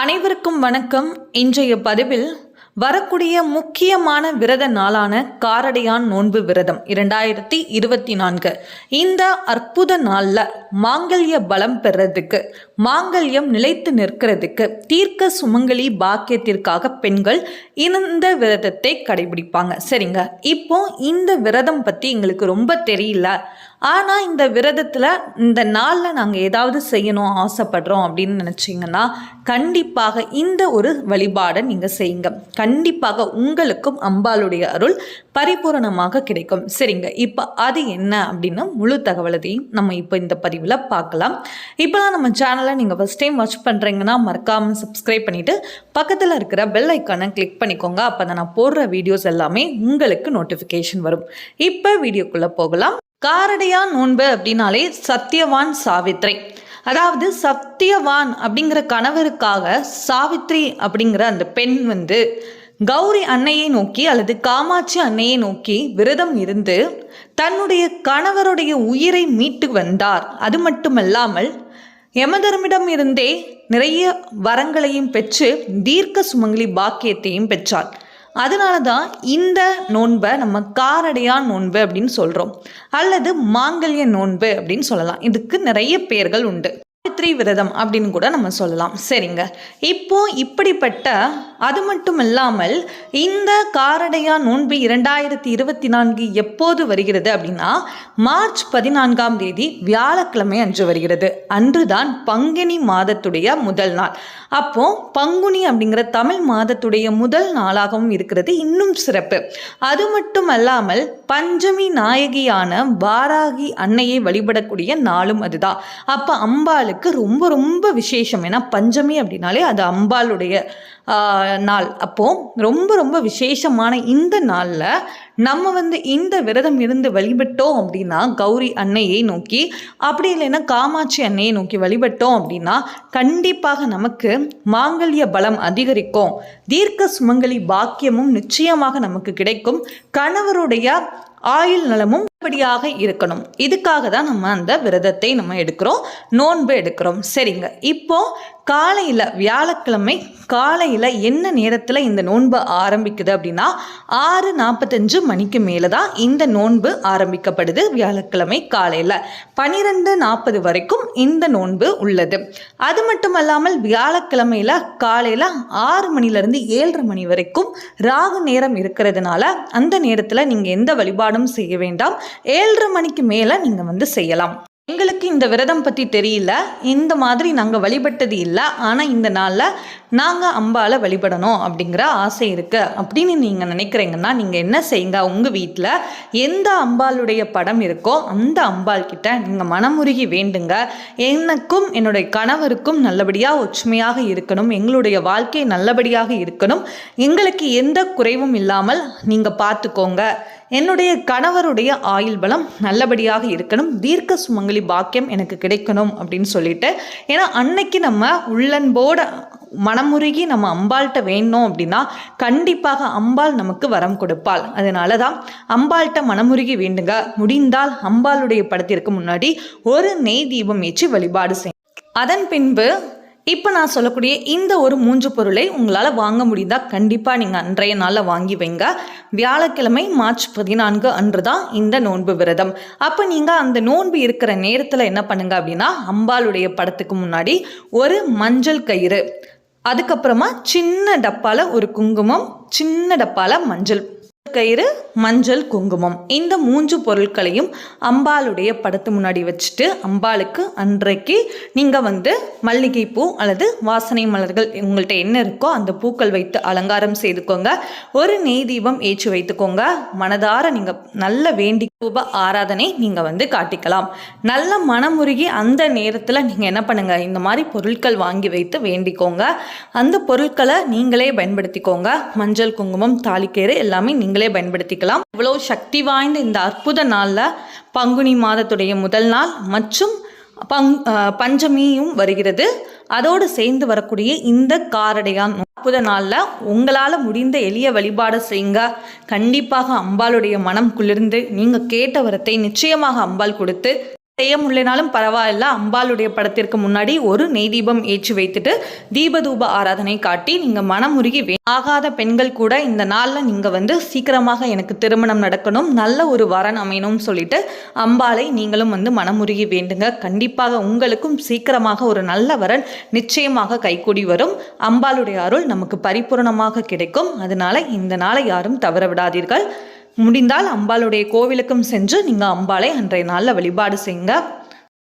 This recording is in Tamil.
அனைவருக்கும் வணக்கம். இன்றைய பதிவில் வரக்கூடிய முக்கியமான விரத நாளான காரடையான் நோன்பு விரதம் இரண்டாயிரத்தி இருபத்தி நான்கு. இந்த அற்புத நாளில் மாங்கல்ய பலம் பெறதுக்கு மாங்கல்யம் நிலைத்து நிற்கிறதுக்கு தீர்க்க சுமங்கலி பாக்கியத்திற்காக பெண்கள் இந்த விரதத்தை கடைபிடிப்பாங்க. சரிங்க. இப்போ இந்த விரதம் பற்றி எங்களுக்கு ரொம்ப தெரியல. ஆனால் இந்த விரதத்தில் இந்த நாளில் நாங்கள் ஏதாவது செய்யணும் ஆசைப்படுறோம் அப்படின்னு நினச்சிங்கன்னா கண்டிப்பாக இந்த ஒரு வழிபாடை நீங்கள் செய்யுங்க. கண்டிப்பாக உங்களுக்கும் அம்பாளுடைய அருள் பரிபூரணமாக கிடைக்கும். சரிங்க. இப்போ அது என்ன அப்படின்னு முழு தகவலதையும் நம்ம இப்போ இந்த பதிவில் பார்க்கலாம். இப்போலாம் நம்ம சேனலை நீங்கள் ஃபஸ்ட் டைம் வாட்ச் பண்ணுறீங்கன்னா மறக்காமல் சப்ஸ்கிரைப் பண்ணிவிட்டு பக்கத்தில் இருக்கிற பெல் ஐக்கானை கிளிக் பண்ணிக்கோங்க. அப்போ தான் நான் போடுற வீடியோஸ் எல்லாமே உங்களுக்கு நோட்டிஃபிகேஷன் வரும். இப்போ வீடியோக்குள்ளே போகலாம். காரடையான் நோன்பு அப்படின்னாலே சத்தியவான் சாவித்ரி. அதாவது சத்தியவான் அப்படிங்கிற கணவருக்காக சாவித்ரி அப்படிங்கிற அந்த பெண் வந்து கௌரி அன்னையை நோக்கி அல்லது காமாட்சி அன்னையை நோக்கி விரதம் இருந்து தன்னுடைய கணவருடைய உயிரை மீட்டு வந்தார். அது மட்டுமல்லாமல் யமதர்மிடம் இருந்தே நிறைய வரங்களையும் பெற்று தீர்க்க சுமங்கலி பாக்கியத்தையும் பெற்றார் அதனால தான் இந்த நோன்பை நம்ம காரடையான் நோன்பு அப்படின்னு சொல்கிறோம் அல்லது மாங்கல்ய நோன்பு அப்படின்னு சொல்லலாம். இதுக்கு நிறைய பெயர்கள் உண்டு. சாவித்ரி விரதம் அப்படின்னு கூட நம்ம சொல்லலாம். சரிங்க. இப்போ இப்படிப்பட்ட அது மட்டும் இல்லாமல் இந்த காரடையா நோன்பு இரண்டாயிரத்தி இருபத்தி நான்கு எப்போது வருகிறது அப்படின்னா மார்ச் பதினான்காம் தேதி வியாழக்கிழமை அன்று வருகிறது. அன்றுதான் பங்குனி மாதத்துடைய முதல் நாள். அப்போ பங்குனி அப்படிங்கிற தமிழ் மாதத்துடைய முதல் நாளாகவும் இருக்கிறது. இன்னும் சிறப்பு. அது மட்டும் அல்லாமல் பஞ்சமி நாயகியான பாராகி அன்னையை வழிபடக்கூடிய நாளும் அதுதான். அப்போ அம்பாளுக்கு ரொம்ப ரொம்ப விசேஷம். ஏன்னா பஞ்சமி அப்படின்னாலே அது அம்பாளுடைய நாள். அப்போது ரொம்ப ரொம்ப விசேஷமான இந்த நாளில் நம்ம வந்து இந்த விரதம் இருந்து வழிபட்டோம் அப்படின்னா கௌரி அன்னையை நோக்கி அப்படி இல்லைன்னா காமாட்சி அன்னையை நோக்கி வழிபட்டோம் அப்படின்னா கண்டிப்பாக நமக்கு மாங்கல்ய பலம் அதிகரிக்கும். தீர்க்க சுமங்கலி பாக்கியமும் நிச்சயமாக நமக்கு கிடைக்கும். கணவருடைய ஆயுள் நலமும் படியாக இருக்கணும். இதுக்காக தான் நம்ம அந்த விரதத்தை நம்ம எடுக்கிறோம். நோன்பு எடுக்கிறோம். சரிங்க. இப்போ காலையில் வியாழக்கிழமை காலையில் என்ன நேரத்தில் இந்த நோன்பு ஆரம்பிக்குது அப்படின்னா ஆறு நாற்பத்தஞ்சு மணிக்கு மேலே தான் இந்த நோன்பு ஆரம்பிக்கப்படுது வியாழக்கிழமை காலையில். பனிரெண்டு நாற்பது வரைக்கும் இந்த நோன்பு உள்ளது. அது மட்டும் அல்லாமல் வியாழக்கிழமையில் காலையில் ஆறு மணிலேருந்து ஏழரை மணி வரைக்கும் ராகு நேரம் இருக்கிறதுனால அந்த நேரத்தில் நீங்கள் எந்த வழிபாடும் செய்ய வேண்டாம். ஏழரை மணிக்கு மேலே நீங்கள் வந்து செய்யலாம். எங்களுக்கு இந்த விரதம் பற்றி தெரியல இந்த மாதிரி நாங்கள் வழிபட்டது இல்லை ஆனால் இந்த நாளில் நாங்கள் அம்பாவை வழிபடணும் அப்படிங்கிற ஆசை இருக்குது அப்படின்னு நீங்கள் நினைக்கிறீங்கன்னா நீங்கள் என்ன செய்யுங்க? உங்கள் வீட்டில் எந்த அம்பாளுடைய படம் இருக்கோ அந்த அம்பாள் கிட்ட நீங்கள் மனமுருகி வேண்டுங்க. எனக்கும் என்னுடைய கணவருக்கும் நல்லபடியாக ஒற்றுமையாக இருக்கணும். எங்களுடைய வாழ்க்கை நல்லபடியாக இருக்கணும். எங்களுக்கு எந்த குறைவும் இல்லாமல் நீங்கள் பார்த்துக்கோங்க என்னுடைய கணவருடைய ஆயுள் பலம் நல்லபடியாக இருக்கணும். தீர்க்க சுமங்கலி பாக்கியம் எனக்கு கிடைக்கணும் அப்படின்னு சொல்லிட்டு ஏன்னா அன்னைக்கு நம்ம உள்ளன்போட மனமுருகி நம்ம அம்பாள்கிட்ட வேணும் அப்படின்னா கண்டிப்பாக அம்பாள் நமக்கு வரம் கொடுப்பாள். அதனால தான் அம்பாள்கிட்ட மனமுருகி வேண்டுங்க. முடிந்தால் அம்பாளுடைய படத்திற்கு முன்னாடி ஒரு நெய் தீபம் ஏற்றி வழிபாடு செய்யும் அதன் பின்பு இப்போ நான் சொல்லக்கூடிய இந்த ஒரு மூன்று பொருளை உங்களால் வாங்க முடியுதா? கண்டிப்பாக நீங்கள் அன்றைய நாளில் வாங்கி வைங்க. வியாழக்கிழமை மார்ச் பதினான்கு அன்று தான் இந்த நோன்பு விரதம். அப்போ நீங்கள் அந்த நோன்பு இருக்கிற நேரத்தில் என்ன பண்ணுங்க அப்படின்னா அம்பாளுடைய படத்துக்கு முன்னாடி ஒரு மஞ்சள் கயிறு. அதுக்கப்புறமா சின்ன டப்பாவில் ஒரு குங்குமம் சின்ன டப்பாவில் மஞ்சள். கயிறு மஞ்சள் குங்குமம். இந்த மூன்று பொருட்களையும் அம்பாளுடைய படத்து முன்னாடி வச்சுட்டு அம்பாளுக்கு அன்றைக்கு நீங்கள் வந்து மல்லிகைப்பூ அல்லது வாசனை மலர்கள் உங்கள்கிட்ட என்ன இருக்கோ அந்த பூக்கள் வைத்து அலங்காரம் செய்துக்கோங்க. ஒரு நெய் தீபம் ஏற்றி வைத்துக்கோங்க. மனதார நீங்கள் நல்ல வேண்டி ரூப ஆராதனை நீங்கள் வந்து காட்டிக்கலாம். நல்ல மனமுருகி அந்த நேரத்தில் நீங்கள் என்ன பண்ணுங்கள் இந்த மாதிரி பொருட்கள் வாங்கி வைத்து வேண்டிக்கோங்க. அந்த பொருட்களை நீங்களே பயன்படுத்திக்கோங்க. மஞ்சள் குங்குமம் தாலிக்கேறு எல்லாமே நீங்களே பயன்படுத்திக்கலாம். இவ்வளோ சக்தி வாய்ந்த இந்த அற்புத நாளில் பங்குனி மாதத்துடைய முதல் நாள் மற்றும் பங் பஞ்சமியும் வருகிறது. அதோடு சேர்ந்து வரக்கூடிய இந்த காரடையான் அற்புத நாளில் உங்களால் முடிந்த எளிய வழிபாடு செய்யுங்க. கண்டிப்பாக அம்பாளுடைய மனம் குளிர்ந்து நீங்கள் கேட்ட வரத்தை நிச்சயமாக அம்பாள் கொடுத்து செய்ய முடியலனாலும் பரவாயில்ல. அம்பாளுடைய படத்திற்கு முன்னாடி ஒரு நெய் தீபம் ஏற்றி வைத்துட்டு தீபதூப ஆராதனை காட்டி நீங்கள் மனமுருகி ஆகாத பெண்கள் கூட இந்த நாளில் நீங்கள் வந்து சீக்கிரமாக எனக்கு திருமணம் நடக்கணும் நல்ல ஒரு வரன் அமையணும்னு சொல்லிட்டு அம்பாளை நீங்களும் வந்து மனமுருகி வேண்டுங்க. கண்டிப்பாக உங்களுக்கும் சீக்கிரமாக ஒரு நல்ல வரன் நிச்சயமாக கைகூடி வரும். அம்பாளுடைய அருள் நமக்கு பரிபூரணமாக கிடைக்கும். அதனால இந்த நாளை யாரும் தவற விடாதீர்கள். முடிந்தால் அம்பாளுடைய கோவிலுக்கும் சென்று நீங்கள் அம்பாளை அன்றைய நாளில் வழிபாடு செய்யுங்க.